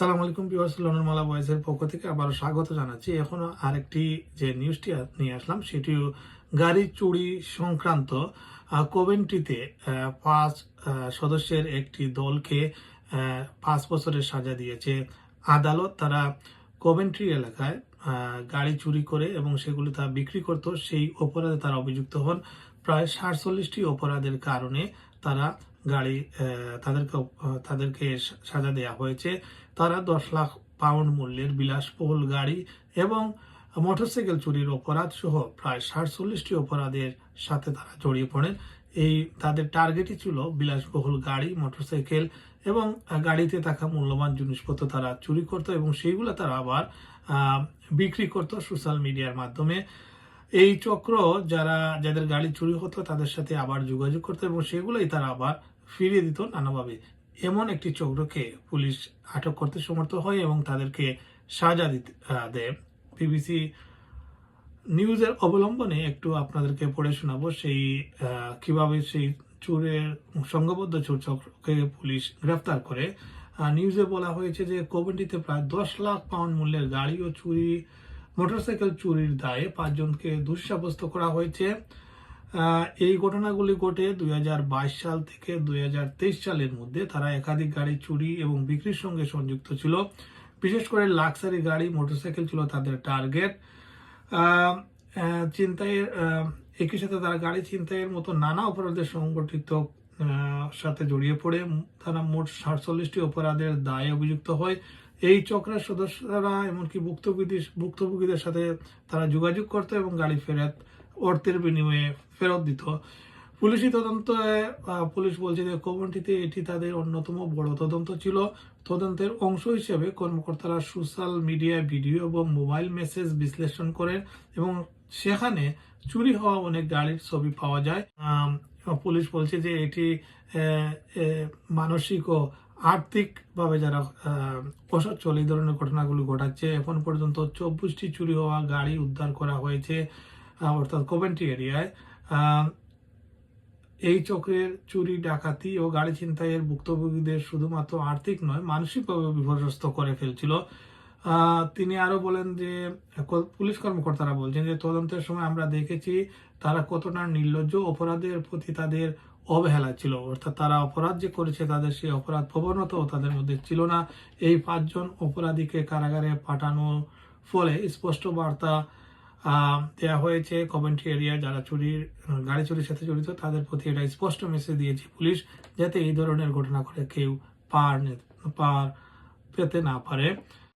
সালাম আলাইকুম বিভার্স লনরমালা ভয়েসের পক্ষ থেকে আবারও স্বাগত জানাচ্ছি। এখনও আরেকটি যে নিউজটি নিয়ে আসলাম, সেটিও গাড়ি চুরি সংক্রান্ত। কোভেন্ট্রিতে পাঁচ সদস্যের একটি দলকে পাঁচ বছরের সাজা দিয়েছে। আদালত তারা কোভেন্ট্রি এলাকায় গাড়ি চুরি করে এবং সেগুলি তা বিক্রি করত, সেই অপরাধে তারা অভিযুক্ত হন। প্রায় সাতচল্লিশটি অপরাধের কারণে তারা গাড়ি তাদেরকে তাদেরকে সাজা দেওয়া হয়েছে। তারা দশ লাখ পাউন্ড মূল্যের বিলাসবহুল গাড়ি এবং মোটরসাইকেল চুরির অপরাধ সহ প্রায় সাতচল্লিশটি অপরাধের সাথে তারা জড়িয়ে পড়েন। এই তাদের টার্গেটই ছিল বিলাসবহুল গাড়ি, মোটরসাইকেল এবং গাড়িতে থাকা মূল্যবান জিনিসপত্র তারা চুরি করত এবং সেইগুলো তারা আবার বিক্রি করত সোশ্যাল মিডিয়ার মাধ্যমে। এই চক্র যারা, যাদের গাড়ি চুরি হতো তাদের সাথে আবার যোগাযোগ করতো এবং সেগুলোই তারা আবার ফিরিয়ে দিত নানাভাবে। এমন একটি চক্রকে পুলিশ আটক করতে সমর্থ হয় এবং তাদেরকে সাজা দিতে দেয়। বিবিসি নিউজের অবলম্বনে একটু আপনাদেরকে পড়ে শোনাবো সেই কীভাবে সেই চোরের সংঘবদ্ধ চোর চক্রকে পুলিশ গ্রেফতার করে। নিউজে বলা হয়েছে যে কোভেন্টিতে প্রায় দশ লাখ পাউন্ড মূল্যের গাড়ি ও চুরি, মোটরসাইকেল চুরির দায়ে পাঁচজনকে দোষী সাব্যস্ত করা হয়েছে। এই ঘটনাগুলি ঘটে দুই হাজার বাইশ সাল থেকে দু হাজার তেইশ সালের মধ্যে। তারা একাধিক গাড়ি চুরি এবং বিক্রির সঙ্গে সংযুক্ত ছিল। বিশেষ করে লাক্সারি গাড়ি মোটরসাইকেল ছিল তাদের টার্গেট। আহ, একই সাথে তারা গাড়ি ছিনতাইয়ের মতো নানা অপরাধের সংগঠিত সাথে জড়িয়ে পড়ে। তারা মোট সাতচল্লিশটি অপরাধের দায়ে অভিযুক্ত হয়। এই চক্রের সদস্যরা এমনকি ভুক্তভোগী ভুক্তভোগীদের সাথে তারা যোগাযোগ করতো এবং গাড়ি ফেরত অর্থের বিনিময়ে ফেরত দিত। পুলিশি তদন্তে পুলিশ বলছে যে কমিটিতে এটি তাদের অন্যতম বড় তদন্ত ছিল। তদন্তের অংশ হিসেবে কর্মকর্তারা সোশ্যাল মিডিয়ায় ভিডিও এবং মোবাইল মেসেজ বিশ্লেষণ করেন এবং সেখানে চুরি হওয়া অনেক গাড়ির ছবি পাওয়া যায়। পুলিশ বলছে যে এটি মানসিক ও আর্থিকভাবে যারা অসচ্ছল এই ধরনের ঘটনাগুলি ঘটাচ্ছে, এখন পর্যন্ত চব্বিশটি চুরি হওয়া গাড়ি উদ্ধার করা হয়েছে। অর্থাৎ কোভেন্ট্রি এরিয়ায় এই চক্রের চুরি, ডাকাতি ও গাড়ি ছিনতাইয়ের ভুক্তভোগীদের শুধুমাত্র আর্থিক নয়, মানসিকভাবে বিপর্যস্ত করে ফেলছিল। তিনি আরও বলেন যে পুলিশ কর্মকর্তারা বলছেন যে, তদন্তের সময় আমরা দেখেছি তারা কতটা নির্লজ্জ অপরাধের প্রতি তাদের অবহেলা ছিল। অর্থাৎ তারা অপরাধ যে করেছে তাদের সেই অপরাধ প্রবণতাও তাদের মধ্যে ছিল না। এই পাঁচজন অপরাধীকে কারাগারে পাঠানোর ফলে স্পষ্ট বার্তা দেওয়া হয়েছে কমেন্ট্রি এরিয়া যারা চুরির, গাড়ি চুরির সাথে জড়িত, তাদের প্রতি এটা স্পষ্ট মেসেজ দিয়েছে পুলিশ যাতে এই ধরনের ঘটনা করে কেউ পার পার পেতে না পারে।